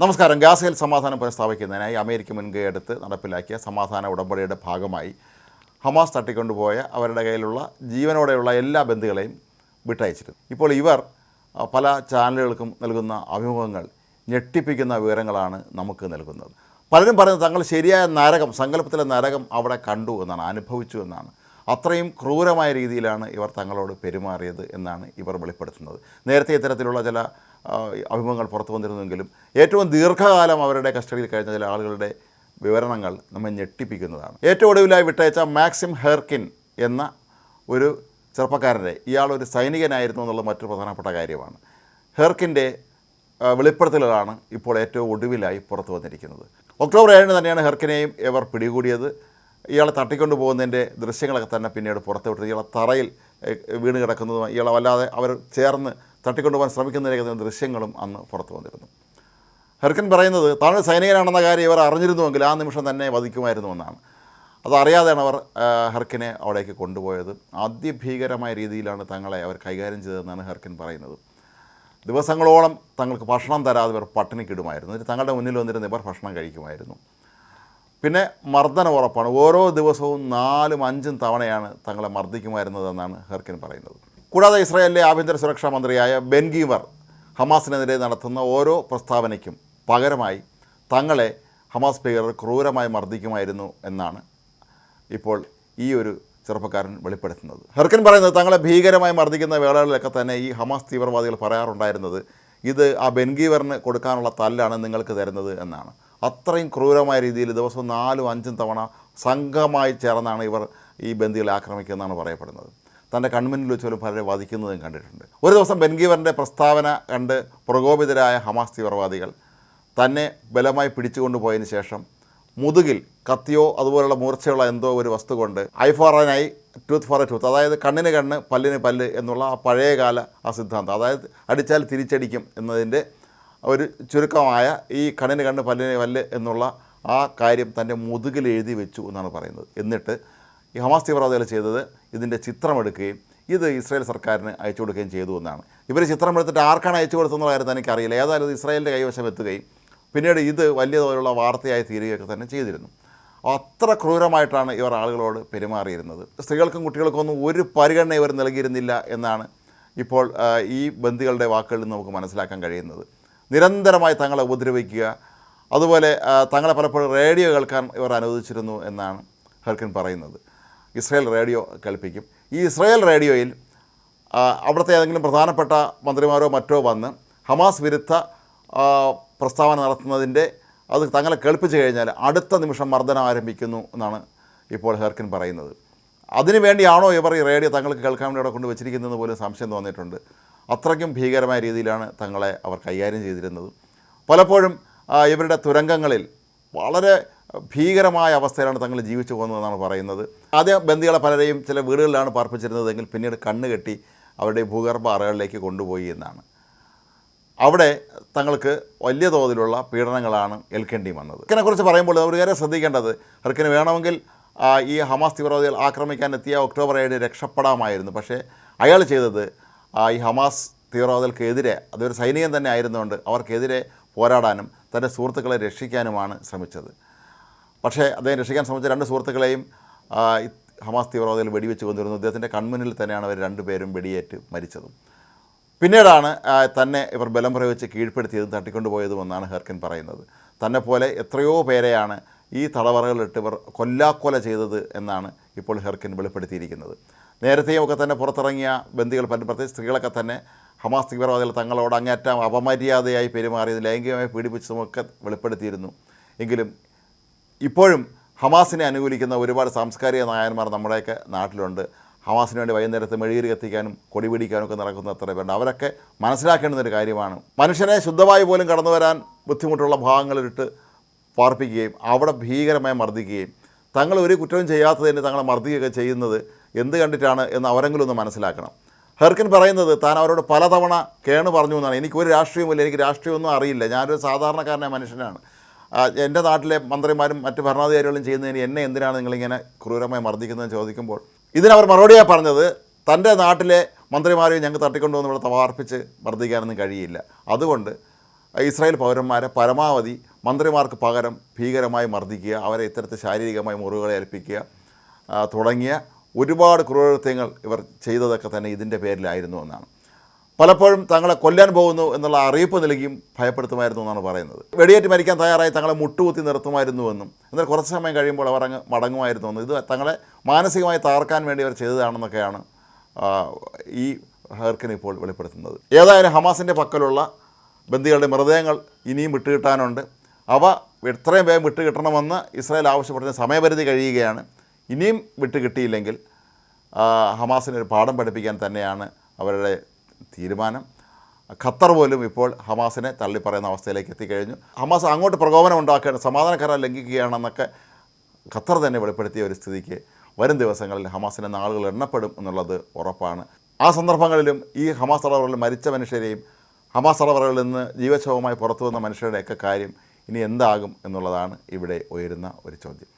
നമസ്കാരം. ഗാസയിൽ സമാധാനം പുനഃസ്ഥാപിക്കുന്നതിനായി അമേരിക്ക മുൻകൈ എടുത്ത് നടപ്പിലാക്കിയ സമാധാന ഉടമ്പടിയുടെ ഭാഗമായി ഹമാസ് തട്ടിക്കൊണ്ടുപോയ അവരുടെ കയ്യിലുള്ള ജീവനോടെയുള്ള എല്ലാ ബന്ധുക്കളെയും വിട്ടയച്ചിരുന്നു. ഇപ്പോൾ ഇവർ പല ചാനലുകൾക്കും നൽകുന്ന അഭിമുഖങ്ങൾ ഞെട്ടിപ്പിക്കുന്ന വിവരങ്ങളാണ് നമുക്ക് നൽകുന്നത്. പലരും പറയുന്നത് തങ്ങൾ ശരിയായ നരകം സങ്കല്പത്തിലെ നരകം അവിടെ കണ്ടു എന്നാണ് അനുഭവിച്ചു എന്നാണ്. അത്രയും ക്രൂരമായ രീതിയിലാണ് ഇവർ തങ്ങളോട് പെരുമാറിയത് എന്നാണ് ഇവർ വെളിപ്പെടുത്തുന്നത്. നേരത്തെ ഇത്തരത്തിലുള്ള ചില അഭിമുഖങ്ങൾ പുറത്തു വന്നിരുന്നെങ്കിലും ഏറ്റവും ദീർഘകാലം അവരുടെ കസ്റ്റഡിയിൽ കഴിഞ്ഞ ചില ആളുകളുടെ വിവരണങ്ങൾ നമ്മെ ഞെട്ടിപ്പിക്കുന്നതാണ്. ഏറ്റവും ഒടുവിലായി വിട്ടയച്ച മാക്സിം ഹെർക്കിൻ എന്ന ഒരു ചെറുപ്പക്കാരന്റെ ഇയാൾ ഒരു സൈനികനായിരുന്നു എന്നുള്ള മറ്റൊരു പ്രധാനപ്പെട്ട കാര്യമാണ്. ഹെർക്കിന്റെ വെളിപ്പെടുത്തലുകളാണ് ഇപ്പോൾ ഏറ്റവും ഒടുവിലായി പുറത്തു വന്നിരിക്കുന്നത്. ഒക്ടോബർ ഏഴിന് തന്നെയാണ് ഹെർക്കിനെയും ഇവർ പിടികൂടിയത്. ഇയാളെ തട്ടിക്കൊണ്ടു പോകുന്നതിന്റെ ദൃശ്യങ്ങളൊക്കെ തന്നെ പിന്നീട് പുറത്തു വിട്ടത് ഇയാളെ തറയിൽ വീണ് കിടക്കുന്നതും ഇയാളെ വല്ലാതെ അവർ ചേർന്ന് തട്ടിക്കൊണ്ടുപോകാൻ ശ്രമിക്കുന്നതിന്റെ ദൃശ്യങ്ങളും അന്ന് പുറത്തു വന്നിരുന്നു. ഹെർക്കൻ പറയുന്നത് താൻ സൈനികനാണെന്ന കാര്യം ഇവർ അറിഞ്ഞിരുന്നുവെങ്കിൽ ആ നിമിഷം തന്നെ വധിക്കുമായിരുന്നു എന്നാണ് അതറിയാതെയാണ് അവർ ഹെർക്കിനെ അവിടേക്ക് കൊണ്ടുപോയത്. ഭീകരമായ രീതിയിലാണ് തങ്ങളെ അവർ കൈകാര്യം ചെയ്തതെന്നാണ് ഹെർക്കിൻ പറയുന്നത്. ദിവസങ്ങളോളം തങ്ങൾക്ക് ഭക്ഷണം തരാതെ ഇവർ പട്ടിണിക്കിടുമായിരുന്നു എന്നിട്ട് തങ്ങളുടെ മുന്നിൽ വന്നിരുന്ന ഇവർ ഭക്ഷണം കഴിക്കുമായിരുന്നു. പിന്നെ മർദ്ദനം ഉറപ്പാണ്. ഓരോ ദിവസവും നാലും അഞ്ചും തവണയാണ് തങ്ങളെ മർദ്ദിക്കുമായിരുന്നതെന്നാണ് ഹെർക്കിൻ പറയുന്നത്. കൂടാതെ ഇസ്രായേലിലെ ആഭ്യന്തര സുരക്ഷാ മന്ത്രിയായ ബെൻഗീവർ ഹമാസിനെതിരെ നടത്തുന്ന ഓരോ പ്രസ്താവനയ്ക്കും പകരമായി തങ്ങളെ ഹമാസ് ഭീകരർ ക്രൂരമായി മർദ്ദിക്കുമായിരുന്നു എന്നാണ് ഇപ്പോൾ ഈ ഒരു ചെറുപ്പക്കാരൻ വെളിപ്പെടുത്തുന്നത്. ഹെർക്കൻ പറയുന്നത് തങ്ങളെ ഭീകരമായി മർദ്ദിക്കുന്ന വേളകളിലൊക്കെ തന്നെ ഈ ഹമാസ് തീവ്രവാദികൾ പറയാറുണ്ടായിരുന്നത് ഇത് ആ ബെൻഗീവറിന് കൊടുക്കാനുള്ള തല്ലാണ് നിങ്ങൾക്ക് തരുന്നത് എന്നാണ്. അത്രയും ക്രൂരമായ രീതിയിൽ ദിവസവും നാലും അഞ്ചും തവണ സംഘമായി ചേർന്നാണ് ഇവർ ഈ ബന്ദികളെ ആക്രമിക്കുന്നതെന്നാണ് പറയപ്പെടുന്നത്. തന്റെ കൺമുന്നിൽ വെച്ച് പോലും പലരെ വധിക്കുന്നതും കണ്ടിട്ടുണ്ട്. ഒരു ദിവസം ബെൻഗീവറിന്റെ പ്രസ്താവന കണ്ട് പ്രകോപിതരായ ഹമാസ് തീവ്രവാദികൾ തന്നെ ബലമായി പിടിച്ചുകൊണ്ടുപോയതിന് ശേഷം മുതുകിൽ കത്തിയോ അതുപോലുള്ള മൂർച്ചയുള്ള എന്തോ ഒരു വസ്തു കൊണ്ട് eye for an eye tooth for a tooth അതായത് കണ്ണിന് കണ്ണ് പല്ലിന് പല്ല് എന്നുള്ള ആ പഴയകാല ആ സിദ്ധാന്തം. അതായത് അടിച്ചാൽ തിരിച്ചടിക്കും എന്നതിന്റെ ഒരു ചുരുക്കമായ ഈ കണ്ണിന് കണ്ണ് പല്ലിന് പല്ല് എന്നുള്ള ആ കാര്യം തന്റെ മുതുകിൽ എഴുതി വെച്ചു എന്നാണ് പറയുന്നത്. എന്നിട്ട് ഈ ഹമാസ് തീവ്രവാദികൾ ചെയ്തത് ഇതിന്റെ ചിത്രമെടുക്കുകയും ഇത് ഇസ്രായേൽ സർക്കാരിന് അയച്ചു കൊടുക്കുകയും ചെയ്തു എന്നാണ്. ഇവർ ചിത്രമെടുത്തിട്ട് ആർക്കാണ് അയച്ചു കൊടുത്തെന്നുള്ള കാര്യം എനിക്കറിയില്ല ഏതായാലും ഇത് ഇസ്രായേലിന്റെ കൈവശം എത്തുകയും പിന്നീട് ഇത് വലിയ തോതിലുള്ള വാർത്തയായി തീരുകയൊക്കെ തന്നെ ചെയ്തിരുന്നു. അത്ര ക്രൂരമായിട്ടാണ് ഇവർ ആളുകളോട് പെരുമാറിയിരുന്നത്. സ്ത്രീകൾക്കും കുട്ടികൾക്കും ഒന്നും ഒരു പരിഗണന ഇവർ നൽകിയിരുന്നില്ല എന്നാണ് ഇപ്പോൾ ഈ ബന്ധികളുടെ വാക്കുകളിൽ നിന്ന് നമുക്ക് മനസ്സിലാക്കാൻ കഴിയുന്നത്. നിരന്തരമായി തങ്ങളെ ഉപദ്രവിക്കുക അതുപോലെ തങ്ങളെ പലപ്പോഴും റേഡിയോ കേൾക്കാൻ ഇവർ അനുവദിച്ചിരുന്നു എന്നാണ് ഹെർക്കിൻ പറയുന്നത്. ഇസ്രായേൽ റേഡിയോ കേൾപ്പിക്കും. ഈ ഇസ്രായേൽ റേഡിയോയിൽ അവിടുത്തെ ഏതെങ്കിലും പ്രധാനപ്പെട്ട മന്ത്രിമാരോ മറ്റോ വന്ന് ഹമാസ് വിരുദ്ധ പ്രസ്താവന നടത്തുന്നതിന്റെ അത് തങ്ങളെ കേൾപ്പിച്ചു കഴിഞ്ഞാൽ അടുത്ത നിമിഷം മർദ്ദനം ആരംഭിക്കുന്നു എന്നാണ് ഇപ്പോൾ ഹെർക്കിൻ പറയുന്നത്. അതിനു വേണ്ടിയാണോ ഇവർ ഈ റേഡിയോ തങ്ങൾക്ക് കേൾക്കാൻ വേണ്ടി അവിടെ കൊണ്ട് വെച്ചിരിക്കുന്നതെന്ന് പോലും സംശയം തോന്നിയിട്ടുണ്ട്. അത്രയ്ക്കും ഭീകരമായ രീതിയിലാണ് തങ്ങളെ അവർ കൈകാര്യം ചെയ്തിരുന്നത്. പലപ്പോഴും ഇവരുടെ തുരങ്കങ്ങളിൽ വളരെ ഭീകരമായ അവസ്ഥയിലാണ് തങ്ങൾ ജീവിച്ചു പോകുന്നതെന്നാണ് പറയുന്നത്. ആദ്യം ബന്ദികളെ പലരെയും ചില വീടുകളിലാണ് പാർപ്പിച്ചിരുന്നതെങ്കിൽ പിന്നീട് കണ്ണ് കെട്ടി അവരുടെ ഭൂഗർഭ അറകളിലേക്ക് കൊണ്ടുപോയി എന്നാണ്. അവിടെ തങ്ങൾക്ക് വലിയ തോതിലുള്ള പീഡനങ്ങളാണ് ഏൽക്കേണ്ടി വന്നത്. ഇതിനെക്കുറിച്ച് പറയുമ്പോൾ അവർ കാര്യം ശ്രദ്ധിക്കേണ്ടത് ഹെർക്കിന് വേണമെങ്കിൽ ഈ ഹമാസ് തീവ്രവാദികൾ ആക്രമിക്കാനെത്തിയ ഒക്ടോബർ ഏഴിന് രക്ഷപ്പെടാമായിരുന്നു. പക്ഷേ അയാൾ ചെയ്തത് ഈ ഹമാസ് തീവ്രവാദികൾക്കെതിരെ അതൊരു സൈനികൻ തന്നെ ആയിരുന്നുകൊണ്ട് അവർക്കെതിരെ പോരാടാനും തന്റെ സുഹൃത്തുക്കളെ രക്ഷിക്കാനുമാണ് ശ്രമിച്ചത്. പക്ഷേ അദ്ദേഹം രക്ഷിക്കാൻ ശ്രമിച്ച രണ്ട് സുഹൃത്തുക്കളെയും ഹമാസ് തീവ്രവാദികൾ വെടിവെച്ച് കൊണ്ടുവരുന്നു അദ്ദേഹത്തിന്റെ കൺമുന്നിൽ തന്നെയാണ് അവർ രണ്ടുപേരും വെടിയേറ്റ് മരിച്ചതും. പിന്നീടാണ് തന്നെ ഇവർ ബലം പ്രയോഗിച്ച് കീഴ്പ്പെടുത്തിയതും തട്ടിക്കൊണ്ടുപോയതുമെന്നാണ് ഹെർക്കൻ പറയുന്നത്. തന്നെ പോലെ എത്രയോ പേരെയാണ് ഈ തടവറകളിട്ട് ഇവർ കൊല്ലാക്കൊല ചെയ്തത് എന്നാണ് ഇപ്പോൾ ഹെർക്കിൻ വെളിപ്പെടുത്തിയിരിക്കുന്നത്. നേരത്തെയും ഒക്കെ തന്നെ പുറത്തിറങ്ങിയ ബന്ധികൾ പ്രത്യേകിച്ച് സ്ത്രീകളൊക്കെ തന്നെ ഹമാസ് തീവ്രവാദികൾ തങ്ങളോട് അങ്ങേറ്റം അപമര്യാദയായി പെരുമാറിയത് ലൈംഗികമായി പീഡിപ്പിച്ചതുമൊക്കെ വെളിപ്പെടുത്തിയിരുന്നു. എങ്കിലും ഇപ്പോഴും ഹമാസിനെ അനുകൂലിക്കുന്ന ഒരുപാട് സാംസ്കാരിക നായന്മാർ നമ്മുടെയൊക്കെ നാട്ടിലുണ്ട്. ഹമാസിന് വേണ്ടി വൈകുന്നേരത്ത് മെഴുകിരി കത്തിക്കാനും കൊടി പിടിക്കാനും ഒക്കെ നടക്കുന്ന അത്ര പേരുണ്ട്. അവരൊക്കെ മനസ്സിലാക്കേണ്ടുന്ന ഒരു കാര്യമാണ്. മനുഷ്യനെ ശുദ്ധമായി പോലും കടന്നു വരാൻ ബുദ്ധിമുട്ടുള്ള ഭാഗങ്ങളിലിട്ട് പാർപ്പിക്കുകയും അവിടെ ഭീകരമായി മർദ്ദിക്കുകയും തങ്ങൾ ഒരു കുറ്റവും ചെയ്യാത്തതിന് തങ്ങളെ മർദ്ദിക്കുകയൊക്കെ ചെയ്യുന്നത് എന്ത് കണ്ടിട്ടാണ് എന്ന് അവരെങ്കിലും ഒന്ന് മനസ്സിലാക്കണം. ഹെർക്കിൻ പറയുന്നത് താൻ അവരോട് പലതവണ കേണ് പറഞ്ഞു എന്നാണ്. എനിക്കൊരു രാഷ്ട്രീയമില്ല എനിക്ക് രാഷ്ട്രീയമൊന്നും അറിയില്ല. ഞാനൊരു സാധാരണക്കാരനായ മനുഷ്യനാണ്. എന്റെ നാട്ടിലെ മന്ത്രിമാരും മറ്റ് ഭരണാധികാരികളും ചെയ്യുന്നതിന് എന്നെ എന്തിനാണ് നിങ്ങളിങ്ങനെ ക്രൂരമായി മർദ്ദിക്കുന്നതെന്ന് ചോദിക്കുമ്പോൾ ഇതിനവർ മറുപടിയായി പറഞ്ഞത് തന്റെ നാട്ടിലെ മന്ത്രിമാരെയും ഞങ്ങൾക്ക് തട്ടിക്കൊണ്ടുവന്ന് ഇവിടെ തവാർപ്പിച്ച് മർദ്ദിക്കാനൊന്നും കഴിയില്ല. അതുകൊണ്ട് ഇസ്രായേൽ പൗരന്മാരെ പരമാവധി മന്ത്രിമാർക്ക് പകരം ഭീകരമായി മർദ്ദിക്കുക അവരെ ഇത്തരത്തിൽ ശാരീരികമായി മുറിവുകളെ ഏൽപ്പിക്കുക തുടങ്ങിയ ഒരുപാട് ക്രൂരകൃത്യങ്ങൾ ഇവർ ചെയ്തതൊക്കെ തന്നെ ഇതിന്റെ പേരിലായിരുന്നു എന്നാണ്. പലപ്പോഴും തങ്ങളെ കൊല്ലാൻ പോകുന്നു എന്നുള്ള അറിയിപ്പ് നൽകിയും ഭയപ്പെടുത്തുമായിരുന്നു എന്നാണ് പറയുന്നത്. വെടിയേറ്റ് മരിക്കാൻ തയ്യാറായി തങ്ങളെ മുട്ടുകുത്തി നിർത്തുമായിരുന്നുവെന്നും എന്നാൽ കുറച്ച് സമയം കഴിയുമ്പോൾ അവർ അങ്ങ് മടങ്ങുമായിരുന്നു എന്നും ഇത് തങ്ങളെ മാനസികമായി തകർക്കാൻ വേണ്ടി അവർ ചെയ്തതാണെന്നൊക്കെയാണ് ഈ ഹെർക്കിന് ഇപ്പോൾ വെളിപ്പെടുത്തുന്നത്. ഏതായാലും ഹമാസിന്റെ പക്കലുള്ള ബന്ദികളുടെ മൃതദേഹങ്ങൾ ഇനിയും വിട്ടുകിട്ടാനുണ്ട്. അവ എത്രയും വേഗം വിട്ടുകിട്ടണമെന്ന് ഇസ്രായേൽ ആവശ്യപ്പെടുന്ന സമയപരിധി കഴിയുകയാണ്. ഇനിയും വിട്ടുകിട്ടിയില്ലെങ്കിൽ ഹമാസിനൊരു പാഠം പഠിപ്പിക്കാൻ തന്നെയാണ് അവരുടെ തീരുമാനം. ഖത്തർ പോലും ഇപ്പോൾ ഹമാസിനെ തള്ളിപ്പറയുന്ന അവസ്ഥയിലേക്ക് എത്തിക്കഴിഞ്ഞു. ഹമാസ് അങ്ങോട്ട് പ്രകോപനം ഉണ്ടാക്കുകയാണ് സമാധാന കരാർ ലംഘിക്കുകയാണെന്നൊക്കെ ഖത്തർ തന്നെ വെളിപ്പെടുത്തിയ ഒരു സ്ഥിതിക്ക് വരും ദിവസങ്ങളിൽ ഹമാസിന്റെ നാളുകൾ എണ്ണപ്പെടും എന്നുള്ളത് ഉറപ്പാണ്. ആ സന്ദർഭങ്ങളിലും ഈ ഹമാസ് തടവറകളിൽ മരിച്ച മനുഷ്യരെയും ഹമാസ് തടവറകളിൽ നിന്ന് ജീവശവമായി പുറത്തു വന്ന മനുഷ്യരുടെയൊക്കെ കാര്യം ഇനി എന്താകും എന്നുള്ളതാണ് ഇവിടെ ഉയരുന്ന ഒരു ചോദ്യം.